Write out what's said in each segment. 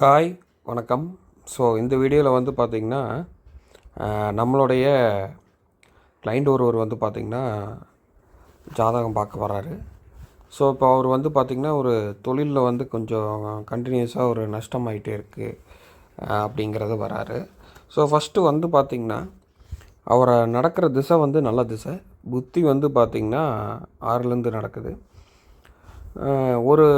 Hi வணக்கம். So இந்த வீடியோவில் வந்து பார்த்திங்கன்னா நம்மளுடைய கிளைண்ட் ஒருவர் வந்து பார்த்திங்கன்னா ஜாதகம் பார்க்க வராரு. ஸோ இப்போ அவர் வந்து பார்த்திங்கன்னா ஒரு தொழிலில் வந்து கொஞ்சம் கண்டினியூஸாக ஒரு நஷ்டம் ஆகிட்டே இருக்குது அப்படிங்கிறது வராரு. ஸோ ஃபஸ்ட்டு வந்து பார்த்திங்கன்னா அவரை நடக்கிற திசை வந்து நல்ல திசை. புத்தி வந்து பார்த்திங்கன்னா ஆறுலேருந்து நடக்குது. ஒரு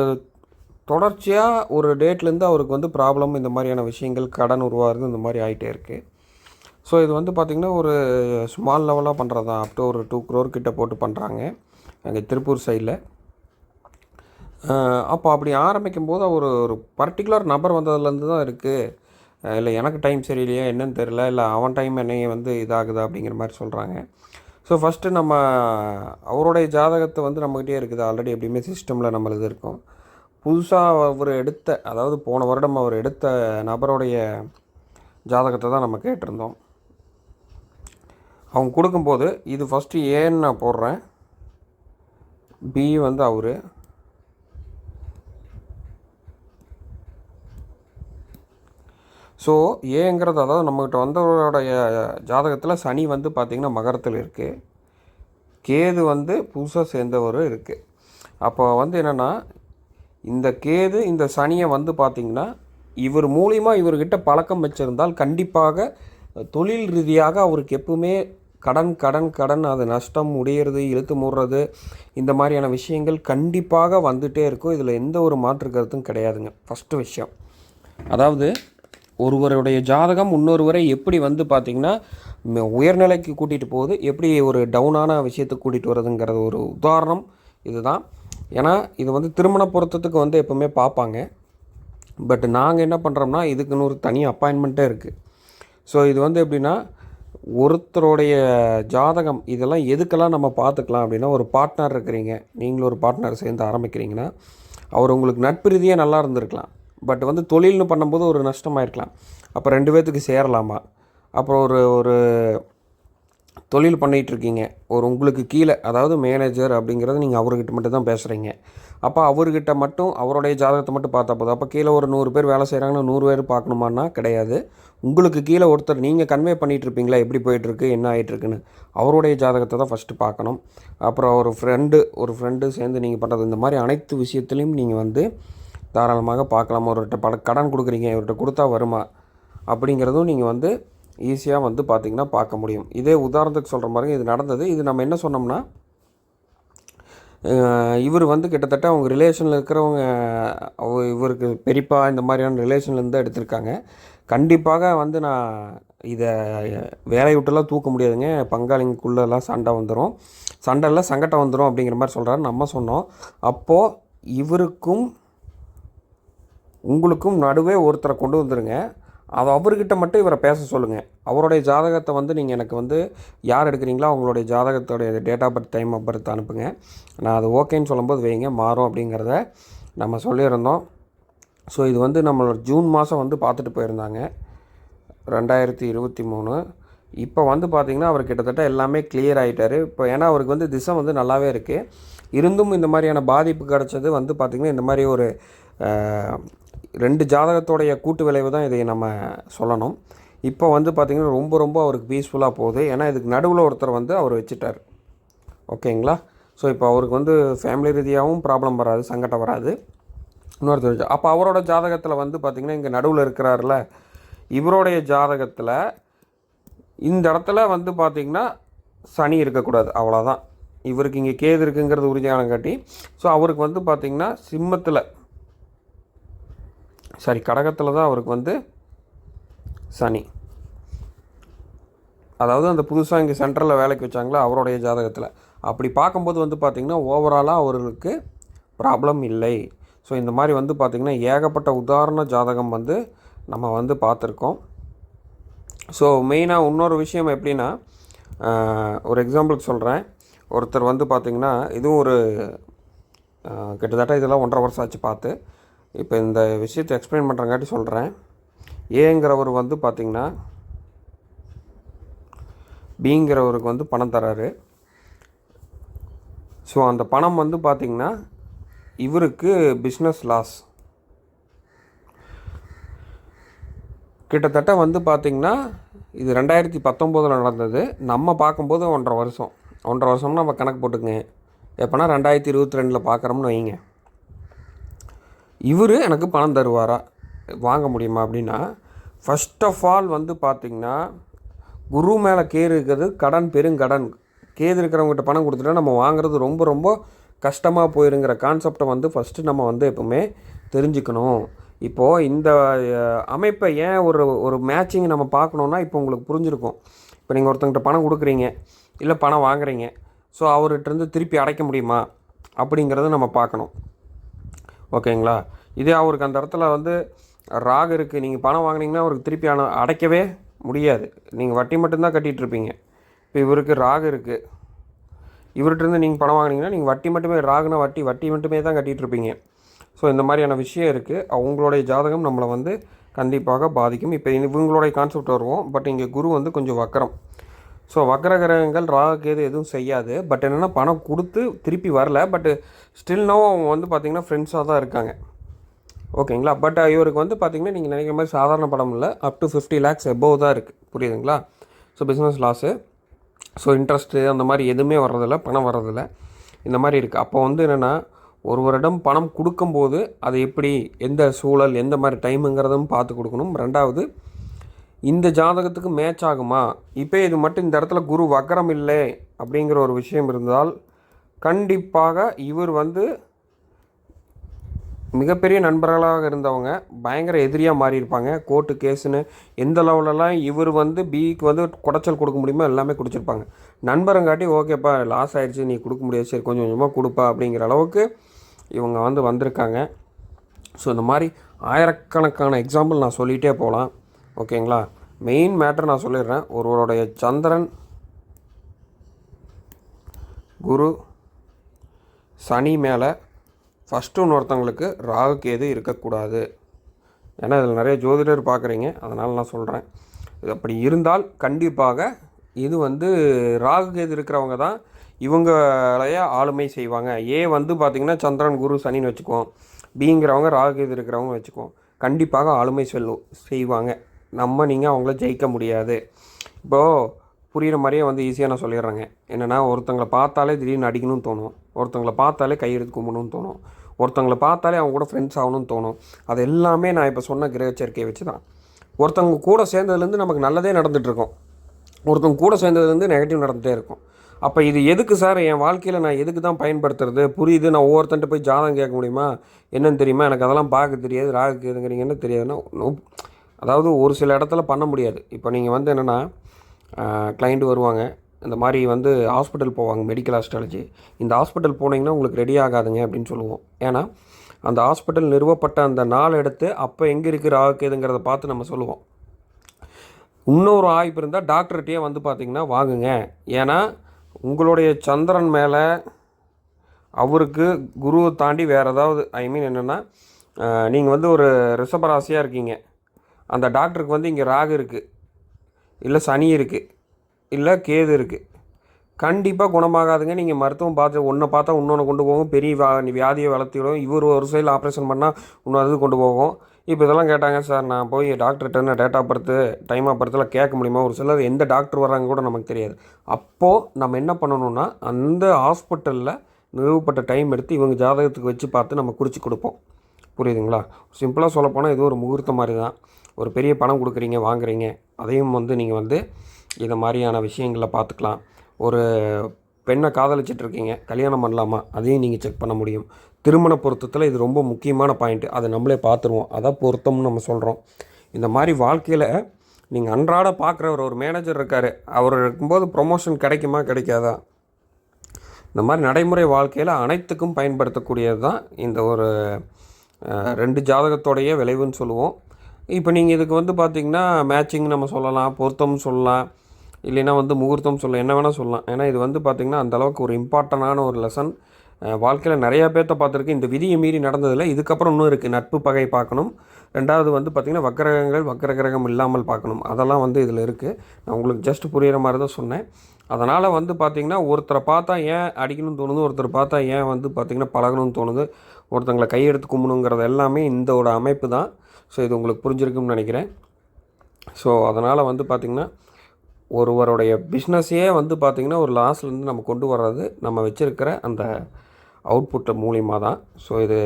தொடர்ச்சியாக ஒரு டேட்லேருந்து அவருக்கு வந்து ப்ராப்ளம் இந்த மாதிரியான விஷயங்கள் கடன் உருவாகிறது இந்த மாதிரி ஆகிட்டே இருக்குது ஸோ இது வந்து பார்த்திங்கன்னா ஒரு ஸ்மால் லெவலாக பண்ணுறது தான் அப்டோ ஒரு டூ க்ரோர் கிட்டே போட்டு பண்ணுறாங்க அங்கே திருப்பூர் சைடில் அப்போ அப்படி ஆரம்பிக்கும் போது அவர் ஒரு பர்டிகுலர் நபர் வந்ததுலேருந்து தான் இருக்குது இல்லை எனக்கு டைம் சரியில்லையா என்னன்னு தெரில இல்லை அவன் டைம் என்னைய வந்து இதாகுதா அப்படிங்கிற மாதிரி சொல்கிறாங்க ஸோ ஃபஸ்ட்டு நம்ம அவருடைய ஜாதகத்தை வந்து நம்மக்கிட்டே இருக்குது. ஆல்ரெடி எப்படியுமே சிஸ்டமில் நம்மளது இருக்கும். புதுசாக அவர் எடுத்த அதாவது போன வருடம் அவர் எடுத்த நபருடைய ஜாதகத்தை தான் நம்ம கேட்டிருந்தோம். அவங்க கொடுக்கும்போது இது ஃபஸ்ட்டு ஏன்னு நான் போடுறேன். பி வந்து அவர். ஸோ ஏங்கிறது அதாவது நம்மகிட்ட வந்தவருடைய ஜாதகத்தில் சனி வந்து பார்த்திங்கன்னா மகரத்தில் இருக்குது கேது வந்து புதுசாக சேர்ந்தவர் இருக்குது அப்போ வந்து என்னென்னா இந்த கேது இந்த சனியை வந்து பார்த்திங்கன்னா இவர் மூலிமா இவர்கிட்ட பழக்கம் வச்சுருந்தால் கண்டிப்பாக தொழில் ரீதியாக அவருக்கு எப்பவுமே கடன் கடன் கடன் அது நஷ்டம் முடியறது இழுத்து மூடுறது இந்த மாதிரியான விஷயங்கள் கண்டிப்பாக வந்துகிட்டே இருக்கும். இதில் எந்த ஒரு மாற்று கருத்தும் கிடையாதுங்க. ஃபஸ்ட்டு விஷயம். அதாவது ஒருவருடைய ஜாதகம் இன்னொருவரை எப்படி வந்து பார்த்திங்கன்னா உயர்நிலைக்கு கூட்டிகிட்டு போகுது எப்படி ஒரு டவுனான விஷயத்துக்கு கூட்டிகிட்டு வருதுங்கிறது ஒரு உதாரணம். இதுதான். ஏன்னா இது வந்து திருமண பொருத்தத்துக்கு வந்து எப்போவுமே பார்ப்பாங்க. பட் நாங்கள் என்ன பண்ணுறோம்னா இதுக்குன்னு ஒரு தனி அப்பாயின்மெண்ட்டே இருக்குது ஸோ இது வந்து எப்படின்னா ஒருத்தருடைய ஜாதகம் இதெல்லாம் எதுக்கெல்லாம் நம்ம பார்த்துக்கலாம் அப்படின்னா ஒரு பார்ட்னர் இருக்கிறீங்க நீங்களும் ஒரு பார்ட்னர் சேர்ந்து ஆரம்பிக்கிறீங்கன்னா அவர் உங்களுக்கு நட்பு ரீதியாக நல்லா இருந்திருக்கலாம். பட் வந்து தொழில்னு பண்ணும்போது ஒரு நஷ்டமாயிருக்கலாம். அப்போ ரெண்டு பேர்த்துக்கு சேரலாமா? அப்புறம் ஒரு ஒரு தொழில் பண்ணிகிட்டு இருக்கீங்க ஒரு உங்களுக்கு கீழே அதாவது மேனேஜர் அப்படிங்கிறது நீங்கள் அவர்கிட்ட மட்டும் தான் பேசுகிறீங்க அப்போ அவர்கிட்ட மட்டும் அவருடைய ஜாதகத்தை மட்டும் பார்த்தா போதும். அப்போ கீழே ஒரு நூறு பேர் வேலை செய்கிறாங்கன்னா நூறு பேர் பார்க்கணுமான்னா கிடையாது. உங்களுக்கு கீழே ஒருத்தர் நீங்கள் கன்வே பண்ணிகிட்ருப்பீங்களா? எப்படி போயிட்டுருக்கு என்ன ஆகிட்டுருக்குன்னு அவருடைய ஜாதகத்தை தான் ஃபஸ்ட்டு பார்க்கணும். அப்புறம் ஒரு ஃப்ரெண்டு ஒரு ஃப்ரெண்டு சேர்ந்து நீங்கள் பண்ணுறது இந்த மாதிரி அனைத்து விஷயத்துலையும் நீங்கள் வந்து தாராளமாக பார்க்கலாம். ஒருவர்கிட்ட பட கடன் கொடுக்குறீங்க இவர்கிட்ட கொடுத்தா வருமா? அப்படிங்கிறதும் நீங்கள் வந்து ஈஸியாக வந்து பார்த்திங்கன்னா பார்க்க முடியும். இதே உதாரணத்துக்கு சொல்கிற மாதிரி இது நடந்தது. இது நம்ம என்ன சொன்னோம்னா இவர் வந்து கிட்டத்தட்ட அவங்க ரிலேஷனில் இருக்கிறவங்க இவருக்கு பெரியப்பா இந்த மாதிரியான ரிலேஷன்லேருந்து தான் எடுத்திருக்காங்க. கண்டிப்பாக வந்து நான் இதை வேலையை விட்டுலாம் தூக்க முடியாதுங்க. பங்காளிங்குள்ளெல்லாம் சண்டை வந்துடும் சண்டையில் சங்கடம் வந்துடும் அப்படிங்கிற மாதிரி சொல்கிறாரு நம்ம சொன்னோம். அப்போது இவருக்கும் உங்களுக்கும் நடுவே ஒருத்தரை கொண்டு வந்துடுங்க அது அவர்கிட்ட மட்டும் இவரை பேச சொல்லுங்கள் அவருடைய ஜாதகத்தை வந்து நீங்கள் எனக்கு வந்து யார் எடுக்கிறீங்களோ அவங்களுடைய ஜாதகத்தோடைய date of birth time of birth அனுப்புங்க. நான் அது ஓகேன்னு சொல்லும்போது வைங்க மாறும் அப்படிங்கிறத நம்ம சொல்லியிருந்தோம். ஸோ இது வந்து நம்மளோட ஜூன் மாதம் வந்து பார்த்துட்டு போயிருந்தாங்க. ரெண்டாயிரத்தி இருபத்தி மூணு. இப்போ வந்து பார்த்திங்கன்னா அவர் கிட்டத்தட்ட எல்லாமே கிளியர் ஆகிட்டார் இப்போ ஏன்னா அவருக்கு வந்து திசை வந்து நல்லாவே இருக்குது இருந்தும் இந்த மாதிரியான பாதிப்பு கிடச்சது வந்து பார்த்திங்கன்னா இந்த மாதிரி ஒரு ரெண்டு ஜாதகத்தோடைய கூட்டு விளைவு தான் இதை நம்ம சொல்லணும். இப்போ வந்து பார்த்திங்கன்னா ரொம்ப ரொம்ப அவருக்கு பீஸ்ஃபுல்லாக போகுது. ஏன்னா இதுக்கு நடுவில் ஒருத்தர் வந்து அவர் வச்சுட்டார். ஓகேங்களா? ஸோ இப்போ அவருக்கு வந்து ஃபேமிலி ரீதியாகவும் ப்ராப்ளம் வராது சங்கடம் வராது. இன்னொருத்தர் அப்போ அவரோட ஜாதகத்தில் வந்து பார்த்திங்கன்னா இங்கே நடுவில் இருக்கிறார்ல இவருடைய ஜாதகத்தில் இந்த இடத்துல வந்து பார்த்திங்கன்னா சனி இருக்கக்கூடாது. அவ்வளோதான் இவருக்கு இங்கே கேது இருக்குங்கிறது உறுதியான காட்டி ஸோ அவருக்கு வந்து பார்த்திங்கன்னா சிம்மத்தில் சாரி கடகத்தில் தான் அவருக்கு வந்து சனி. அதாவது அந்த புதுசாக இங்கே சென்ட்ரலில் வேலைக்கு வச்சாங்களா அவருடைய ஜாதகத்தில். அப்படி பார்க்கும்போது வந்து பார்த்திங்கன்னா ஓவராலாக அவர்களுக்கு ப்ராப்ளம் இல்லை. ஸோ இந்த மாதிரி வந்து பார்த்திங்கன்னா ஏகப்பட்ட உதாரண ஜாதகம் வந்து நம்ம வந்து பார்த்துருக்கோம். ஸோ மெயினாக இன்னொரு விஷயம் எப்படின்னா ஒரு எக்ஸாம்பிளுக்கு சொல்கிறேன் ஒருத்தர் வந்து பார்த்திங்கன்னா இதுவும் ஒரு கிட்டத்தட்ட இதெல்லாம் ஒன்றரை வருஷம் ஆச்சு பார்த்து. இப்போ இந்த விஷயத்தை எக்ஸ்பிளைன் பண்ணுறங்காட்டி சொல்கிறேன் ஏங்கிறவர் வந்து பார்த்திங்கன்னா பிங்கிறவருக்கு வந்து பணம் தராரு. ஸோ அந்த பணம் வந்து பார்த்திங்கன்னா இவருக்கு பிஸ்னஸ் லாஸ் கிட்டத்தட்ட வந்து பார்த்திங்கன்னா இது ரெண்டாயிரத்தி பத்தொம்போதில் நடந்தது. நம்ம பார்க்கும்போது ஒன்றரை வருஷம். ஒன்றரை வருஷம்னா நம்ம கணக்கு போட்டுக்கங்க. எப்போனா ரெண்டாயிரத்தி இருபத்தி ரெண்டில் பார்க்குறோம்னு வைங்க. இவர் எனக்கு பணம் தருவாரா? வாங்க முடியுமா அப்படின்னா ஃபஸ்ட் ஆஃப் ஆல் வந்து பார்த்திங்கன்னா குரு மேலே கேது இருக்கிறது கடன் பெருங்கடன் கேது இருக்கிறவங்ககிட்ட பணம் கொடுத்துட்டா நம்ம வாங்குறது ரொம்ப ரொம்ப கஷ்டமாக போயிருங்கிற கான்செப்டை வந்து ஃபஸ்ட்டு நம்ம வந்து எப்போவுமே தெரிஞ்சுக்கணும். இப்போது இந்த அமைப்பை ஏன் ஒரு ஒரு மேட்சிங் நம்ம பார்க்கணுன்னா இப்போ உங்களுக்கு புரிஞ்சிருக்கும். இப்போ நீங்கள் ஒருத்தங்கிட்ட பணம் கொடுக்குறீங்க இல்லை பணம் வாங்குறீங்க ஸோ அவர்கிட்ட இருந்து திருப்பி அடைக்க முடியுமா? அப்படிங்கிறத நம்ம பார்க்கணும். ஓகேங்களா? இதே அவருக்கு அந்த இடத்துல வந்து ராகு இருக்குது நீங்கள் பணம் வாங்கினீங்கன்னா அவருக்கு திருப்பி அண அடைக்கவே முடியாது. நீங்கள் வட்டி மட்டும்தான் கட்டிகிட்டு இருப்பீங்க இப்போ இவருக்கு ராகு இருக்குது இவர்கிட்டருந்து நீங்கள் பணம் வாங்குனீங்கன்னா நீங்கள் வட்டி மட்டுமே ராகுனா வட்டி வட்டி மட்டுமே தான் கட்டிகிட்டு இருப்பீங்க ஸோ இந்த மாதிரியான விஷயம் இருக்குது அவங்களுடைய ஜாதகம் நம்மளை வந்து கண்டிப்பாக பாதிக்கும். இப்போ இவங்களுடைய கான்செப்ட் வருவோம். பட் இங்கே குரு வந்து கொஞ்சம் வக்கரம். ஸோ வக்கர கிரகங்கள் ராகு கேது எதுவும் செய்யாது. பட் என்னென்னா பணம் கொடுத்து திருப்பி வரல. பட் ஸ்டில் அவங்க வந்து பார்த்திங்கன்னா ஃப்ரெண்ட்ஸாக தான் இருக்காங்க. ஓகேங்களா பட் இவருக்கு வந்து பார்த்திங்கன்னா நீங்கள் நினைக்கிற மாதிரி சாதாரண படம் இல்லை. Up to fifty lakhs above தான் இருக்குது புரியுதுங்களா? So business loss so interest அந்த மாதிரி எதுவுமே வர்றதில்ல. பணம் வர்றதில்ல. இந்த மாதிரி இருக்குது அப்போ வந்து என்னென்னா ஒரு வருடம் பணம் கொடுக்கும்போது அதை எப்படி எந்த சூழல் எந்த மாதிரி டைமுங்கிறதும் பார்த்து கொடுக்கணும். ரெண்டாவது இந்த ஜாதகத்துக்கு மேட்ச் ஆகுமா? இப்போ இது மட்டும் இந்த இடத்துல குரு வக்கரம் இல்லை அப்படிங்கிற ஒரு விஷயம் இருந்தால் கண்டிப்பாக இவர் வந்து மிகப்பெரிய நண்பர்களாக இருந்தவங்க பயங்கர எதிரியாக மாறியிருப்பாங்க. கோர்ட்டு கேஸுன்னு எந்த லெவலெல்லாம் இவர் வந்து பிக்கு வந்து குடைச்சல் கொடுக்க முடியுமோ எல்லாமே குடிச்சிருப்பாங்க. நண்பரங்காட்டி ஓகேப்பா லாஸ் ஆயிடுச்சு நீ கொடுக்க முடியாது. சரி கொஞ்சம் கொஞ்சமாக கொடுப்பா அப்படிங்கிற அளவுக்கு இவங்க வந்து வந்திருக்காங்க. ஸோ இந்த மாதிரி ஆயிரக்கணக்கான எக்ஸாம்பிள் நான் சொல்லிகிட்டே போகலாம். ஓகேங்களா? மெயின் மேட்டர் நான் சொல்லிடுறேன். ஒருவருடைய சந்திரன் குரு சனி மேலே ஃபஸ்ட்டு இன்னொருத்தவங்களுக்கு ராகு கேது இருக்கக்கூடாது. ஏன்னா இதில் நிறைய ஜோதிடர் பார்க்குறீங்க. அதனால் நான் சொல்கிறேன் அப்படி இருந்தால் கண்டிப்பாக இது வந்து ராகு கேது இருக்கிறவங்க தான் இவங்களைய ஆளுமை செய்வாங்க. ஏ வந்து பார்த்திங்கன்னா சந்திரன் குரு சனின்னு வச்சுக்குவோம். பிங்கிறவங்க ராகு கேது இருக்கிறவங்க வச்சுக்குவோம். கண்டிப்பாக ஆளுமை செல்லும் செய்வாங்க. நம்ம நீங்கள் அவங்கள ஜெயிக்க முடியாது. இப்போது புரிகிற மாதிரியே வந்து ஈஸியாக நான் சொல்லிடுறேங்க. என்னென்னா ஒருத்தங்களை பார்த்தாலே திடீர்னு அடிக்கணும்னு தோணும். ஒருத்தங்களை பார்த்தாலே கையெழுத்து கும்பிடணும்னு தோணும். ஒருத்தங்களை பார்த்தாலே அவங்க கூட ஃப்ரெண்ட்ஸ் ஆகணும்னு தோணும். அது எல்லாமே நான் இப்போ சொன்ன கிரகச்சரிக்கையை வச்சு தான் ஒருத்தவங்க கூட சேர்ந்ததுலேருந்து நமக்கு நல்லதே நடந்துகிட்ருக்கோம் ஒருத்தவங்க கூட சேர்ந்ததுலேருந்து நெகட்டிவ் நடந்துகிட்டே இருக்கும். அப்போ இது எதுக்கு சார்? என் வாழ்க்கையில் நான் எதுக்கு தான் பயன்படுத்துறது? புரியுது? நான் ஒவ்வொருத்தன்ட்டு போய் ஜாதகம் கேட்க முடியுமா? என்னன்னு தெரியுமா? எனக்கு அதெல்லாம் பார்க்க தெரியாது ராகுக்கு எதுங்கிறீங்கன்னு தெரியாதுன்னா அதாவது ஒரு சில இடத்துல பண்ண முடியாது. இப்போ நீங்கள் வந்து என்னென்னா கிளைண்ட் வருவாங்க. இந்த மாதிரி வந்து ஹாஸ்பிட்டல் போவாங்க மெடிக்கல் ஆஸ்ட்ராலஜி இந்த ஹாஸ்பிட்டல் போனீங்கன்னா உங்களுக்கு ரெடி ஆகாதுங்க அப்படின்னு சொல்லுவோம். ஏன்னா அந்த ஹாஸ்பிட்டல் நிறுவப்பட்ட அந்த நாள் எடுத்து அப்போ எங்கே இருக்குது ராகுக்கேதுங்கிறத பார்த்து நம்ம சொல்லுவோம். இன்னொரு ஆய்வு இருந்தால் டாக்டர்கிட்டயே வந்து பார்த்திங்கன்னா வாங்குங்க. ஏன்னா உங்களுடைய சந்திரன் மேலே அவருக்கு குருவை தாண்டி வேறு ஏதாவது ஐ மீன் என்னென்னா நீங்கள் வந்து ஒரு ரிஷபராசியாக இருக்கீங்க. அந்த டாக்டருக்கு வந்து இங்கே ராகு இருக்குது இல்லை சனி இருக்குது இல்லை கேது இருக்குது கண்டிப்பாக குணமாகாதுங்க. நீங்கள் மருத்துவம் பார்த்து ஒன்றை பார்த்தா இன்னொன்று கொண்டு போகும். பெரிய வா வியாதியை வளர்த்திடும் இவர் ஒரு சைடில் ஆப்ரேஷன் பண்ணால் இன்னொரு கொண்டு போகும். இப்போ இதெல்லாம் கேட்டாங்க சார் நான் போய் டாக்டர்கிட்ட என்ன date of birth time of பர்த்தெலாம் கேட்க முடியுமா? ஒரு சிலர் எந்த டாக்டர் வராங்க கூட நமக்கு தெரியாது. அப்போது நம்ம என்ன பண்ணணும்னா அந்த ஹாஸ்பிட்டலில் நிறுவப்பட்ட டைம் எடுத்து இவங்க ஜாதகத்துக்கு வச்சு பார்த்து நம்ம குறித்து கொடுப்போம். புரியுதுங்களா? சிம்பிளாக சொல்லப்போனால் இது ஒரு முகூர்த்தம் மாதிரி தான் ஒரு பெரிய பணம் கொடுக்குறீங்க வாங்குறீங்க. அதையும் வந்து நீங்கள் வந்து இதை மாதிரியான விஷயங்களில் பார்த்துக்கலாம் ஒரு பெண்ணை காதலிச்சிட்டு இருக்கீங்க கல்யாணம் பண்ணலாமா? அதையும் நீங்கள் செக் பண்ண முடியும். திருமண பொருத்தத்தில் இது ரொம்ப முக்கியமான பாயிண்ட்டு அதை நம்மளே பார்த்துருவோம் அதான் பொருத்தம்னு நம்ம சொல்கிறோம் இந்த மாதிரி வாழ்க்கையில் நீங்கள் அன்றாட பார்க்குறவர் ஒரு மேனேஜர் இருக்கார். அவர் இருக்கும்போது ப்ரொமோஷன் கிடைக்குமா கிடைக்காதா? இந்த மாதிரி நடைமுறை வாழ்க்கையில் அனைத்துக்கும் பயன்படுத்தக்கூடியது தான் இந்த ஒரு ரெண்டு ஜாதகத்தோடைய விளைவுன்னு சொல்லுவோம். இப்போ நீங்கள் இதுக்கு வந்து பார்த்தீங்கன்னா மேட்சிங் நம்ம சொல்லலாம் பொருத்தம் சொல்லலாம் இல்லைன்னா வந்து முகூர்த்தம் சொல்லலாம் என்ன வேணால் சொல்லலாம். ஏன்னா இது வந்து பார்த்திங்கன்னா அந்தளவுக்கு ஒரு இம்பார்ட்டண்டான ஒரு லெசன் வாழ்க்கையில் நிறையா பேர்த்த பார்த்துருக்கு. இந்த விதியை மீறி நடந்ததில் இதுக்கப்புறம் இன்னும் இருக்குது நட்பு பகை பார்க்கணும். ரெண்டாவது வந்து பார்த்திங்கன்னா வக்கரகங்கள் வக்கர கிரகம் இல்லாமல் பார்க்கணும். அதெல்லாம் வந்து இதில் இருக்குது நான் உங்களுக்கு ஜஸ்ட் புரிகிற மாதிரி தான் சொன்னேன். அதனால் வந்து பார்த்திங்கன்னா ஒருத்தரை பார்த்தா ஏன் அடிக்கணும்னு தோணுது ஒருத்தர் பார்த்தா ஏன் வந்து பார்த்திங்கன்னா பழகணும்னு தோணுது. ஒருத்தங்களை கையெடுத்து கும்பணுங்கிறது எல்லாமே இந்தோட அமைப்பு தான். ஸோ இது உங்களுக்கு புரிஞ்சிருக்கும்னு நினைக்கிறேன். ஸோ அதனால் வந்து பார்த்திங்கன்னா ஒருவருடைய பிஸ்னஸையே வந்து பார்த்திங்கன்னா ஒரு லாஸ்லேருந்து நம்ம கொண்டு வர்றது நம்ம வச்சுருக்கிற அந்த அவுட்புட்டு மூலியமாக தான் ஸோ இது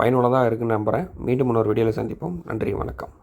பயனுள்ளதாக இருக்குன்னு நம்புகிறேன் மீண்டும் இன்னொரு வீடியோவில் சந்திப்போம். நன்றி வணக்கம்.